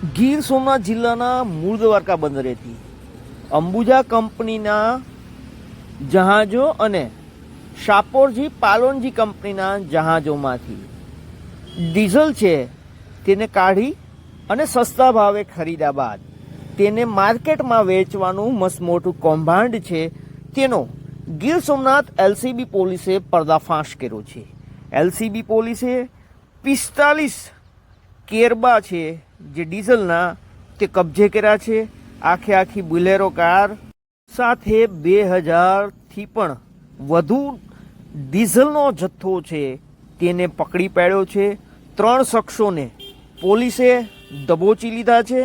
ગીર સોમનાથ જિલ્લાના મૂળ દ્વારકા બંદરેથી અંબુજા કંપનીના જહાજો અને શાપોરજી પાલોનજી કંપનીના જહાજોમાંથી. ડીઝલ છે તેને કાઢી અને સસ્તા ભાવે ખરીદ્યા બાદ તેને માર્કેટમાં વેચવાનું મસ્ત મોટું કૌભાંડ છે તેનો ગીર સોમનાથ એલસીબી પોલીસે પર્દાફાશ કર્યો છે. એલસીબી પોલીસે પિસ્તાલીસ કેરબા છે, જે ડીઝલના તે કબજે કર્યા છે. આખે આખી બુલેરો કાર સાથે બે હજારથી પણ વધુ ડીઝલનો જથ્થો છે તેને પકડી પાડ્યો છે. ત્રણ શખ્સોને પોલીસે દબોચી લીધા છે.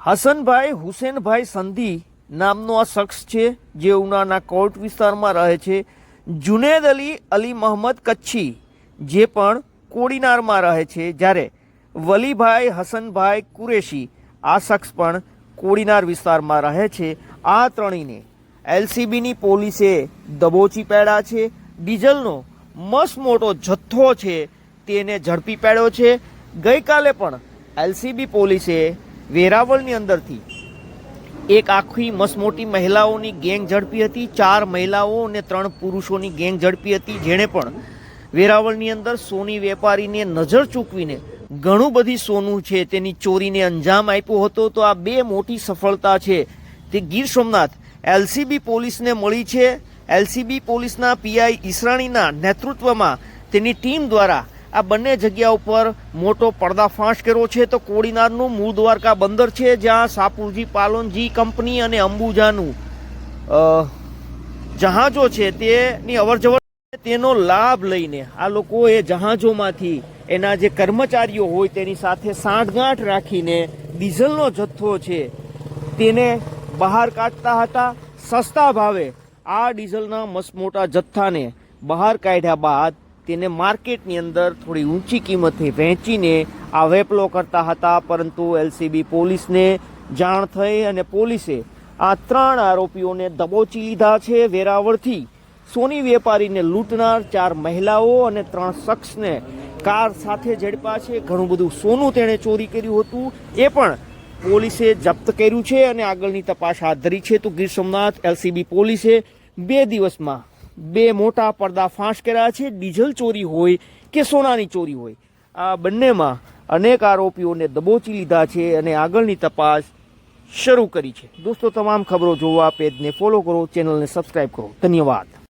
હસનભાઈ, હુસેનભાઈ સંધી નામનો આ શખ્સ છે, જે ઉનાના કોર્ટ વિસ્તારમાં રહે છે. જુનેદ અલી અલી મહમદ કચ્છી, જે પણ કોડીનારમાં રહે છે. જ્યારે વલીભાઈ, હસનભાઈ, કુરેશી આ શખ્સ પણ કોડીનાર વિસ્તારમાં રહે છે આ ત્રણેયને. એલસીબીની પોલીસે દબોચી પાડ્યા છે. ડીઝલનો મસ્ત મોટો જથ્થો છે તેને ઝડપી પાડ્યો છે. ગઈકાલે પણ એલસીબી પોલીસે વેરાવળની અંદરથી એક આખી મસમોટી મોટી મહિલાઓની ગેંગ ઝડપી હતી. ચાર મહિલાઓ અને ત્રણ પુરુષોની ગેંગ ઝડપી હતી. જેણે પણ વેરાવળની અંદર સોની વેપારીને નજર ચૂકવીને ઘણું બધી સોનું છે, તેની ચોરીને અંજામ આપ્યો હતો. તો આ બે મોટી સફળતા છે. તે ગીર સોમનાથ એલસીબી પોલીસને મળી છે. એલસીબી પોલીસના પીઆઈ ઈસરાણીના નેતૃત્વમાં તેની ટીમ દ્વારા આ બંને જગ્યા ઉપર મોટો પડદાફાશ કર્યો છે. તો કોડીનારનું મૂળ દ્વારકા બંદર છે, જ્યાં સાપુરજી પાલોનજી કંપની અને અંબુજાનું જહાજો છે. તેની અવરજવર તેનો લાભ લઈને આ લોકો એ જહાજોમાંથી એના જે કર્મચારીઓ હોય તેની સાથે સાંઠગાંઠ રાખીને ડીઝલનો જથ્થો છે, તેને બહાર કાઢતા હતા. સસ્તા ભાવે આ ડીઝલના મસ્ત મોટા જથ્થાને બહાર કાઢ્યા બાદ તેને માર્કેટની અંદર થોડી ઊંચી કિંમતે વેચીને આ વેપલો કરતા હતા. પરંતુ એલસીબી પોલીસને જાણ થઈ અને પોલીસે આ ત્રણ આરોપીઓને દબોચી લીધા છે વેરાવળથી. સોની વેપારીને લૂંટનાર ચાર મહિલાઓ અને ત્રણ શખ્સને કાર સાથે ઝડપા છે. ઘણું બધું સોનું તેણે ચોરી કર્યું હતું. એ પણ પોલીસે જપ્ત કર્યું છે અને આગળની તપાસ હાથ ધરી છે. તો ગીર સોમનાથ એલસીબી પોલીસે બે દિવસમાં બે મોટા પર્દાફાશ કર્યા છે. ડીઝલ ચોરી હોય કે સોનાની ચોરી હોય, આ બંનેમાં અનેક આરોપીઓને દબોચી લીધા છે અને આગળની તપાસ શરૂ કરી છે. દોસ્તો, તમામ ખબરો જોવા પેજને ફોલો કરો, ચેનલને સબસ્ક્રાઈબ કરો. ધન્યવાદ.